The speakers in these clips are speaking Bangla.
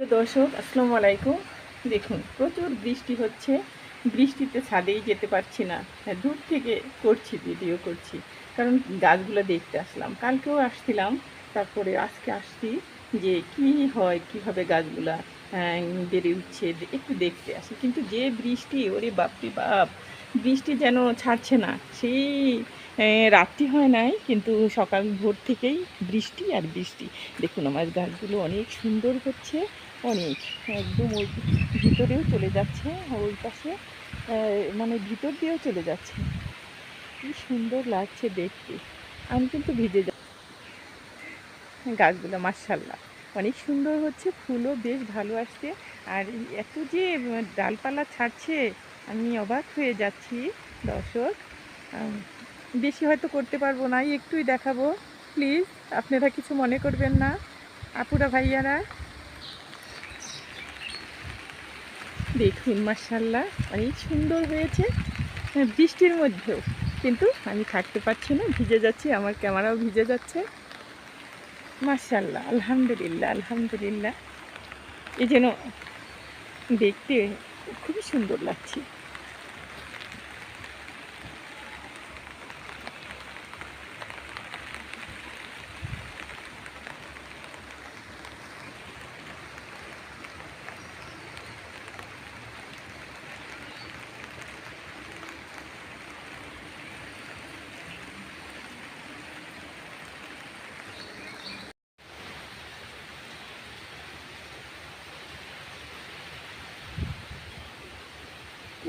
দর্শক আসসালামু আলাইকুম। দেখুন প্রচুর বৃষ্টি হচ্ছে। বৃষ্টিতে ছাদেই যেতে পারছি না। হ্যাঁ, দূর থেকে করছি ভিডিও করছি। কারণ গাছগুলো দেখতে আসলাম। কালকেও আসছিলাম তারপরে আজকে আসছি। যে কি হয়, কীভাবে গাছগুলা বেড়ে উঠছে, একটু দেখতে আসি। কিন্তু যে বৃষ্টি, ওরে বাপরে বাপ, বৃষ্টি যেন ছাড়ছে না। সেই রাত্রি হয় নাই, কিন্তু সকাল ভোর থেকেই বৃষ্টি আর বৃষ্টি। দেখুন, আমার গাছগুলো অনেক সুন্দর হচ্ছে, অনেক, একদম ওই ভিতরেও চলে যাচ্ছে ওই পাশে মানে ভিতর দিয়েও চলে যাচ্ছে। কি সুন্দর লাগছে দেখতে। আমি কিন্তু ভিজে গাছগুলো মার্শাল্লাহ অনেক সুন্দর হচ্ছে ফুলও বেশ ভালো আসছে। আর এত যে ডালপালা ছাড়ছে আমি অবাক হয়ে যাচ্ছি দর্শক। বেশি হয়তো করতে পারব না একটুই দেখাবো। প্লিজ আপনারা কিছু মনে করবেন না। আপুরা ভাইয়ারা দেখুন মার্শাল্লাহ অনেক সুন্দর হয়েছে। হ্যাঁ, বৃষ্টির মধ্যেও কিন্তু আমি থাকতে পারছি না ভিজে যাচ্ছি আমার ক্যামেরাও ভিজে যাচ্ছে। মার্শাল্লাহ আলহামদুলিল্লাহ আলহামদুলিল্লাহ। এই যেন দেখতে খুবই সুন্দর লাগছে।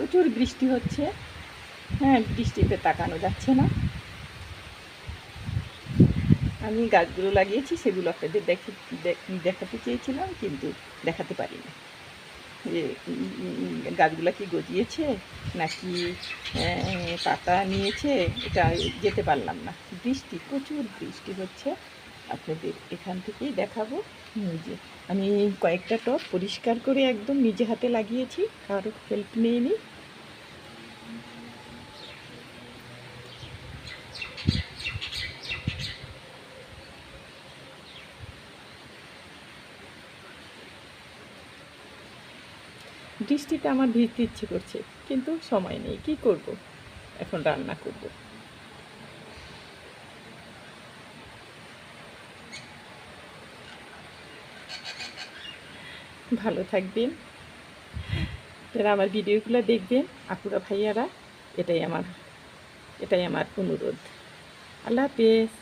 প্রচুর বৃষ্টি হচ্ছে। হ্যাঁ বৃষ্টিতে তাকানো যাচ্ছে না। আমি গাছগুলো লাগিয়েছি, সেগুলো আপনাদের দেখে দেখাতে চেয়েছিলাম, কিন্তু দেখাতে পারিনি। যে গাছগুলো কি গজিয়েছে, নাকি পাতা নিয়েছে, এটা যেতে পারলাম না। বৃষ্টি, প্রচুর বৃষ্টি হচ্ছে। আপনাদের এখান থেকেই দেখাবো। নিজে আমি কয়েকটা টপ পরিষ্কার করে একদম নিজে হাতে লাগিয়েছি কারও হেল্প নিইনি। বৃষ্টিতে আমার ভিজতে ইচ্ছে করছে, কিন্তু সময় নেই, কি করব? এখন রান্না করব। ভালো থাকবেন। যারা আমার ভিডিওগুলো দেখবেন, আপুরা, ভাইয়ারা, এটাই আমার এটাই আমার অনুরোধ। আল্লাহ হাফেজ।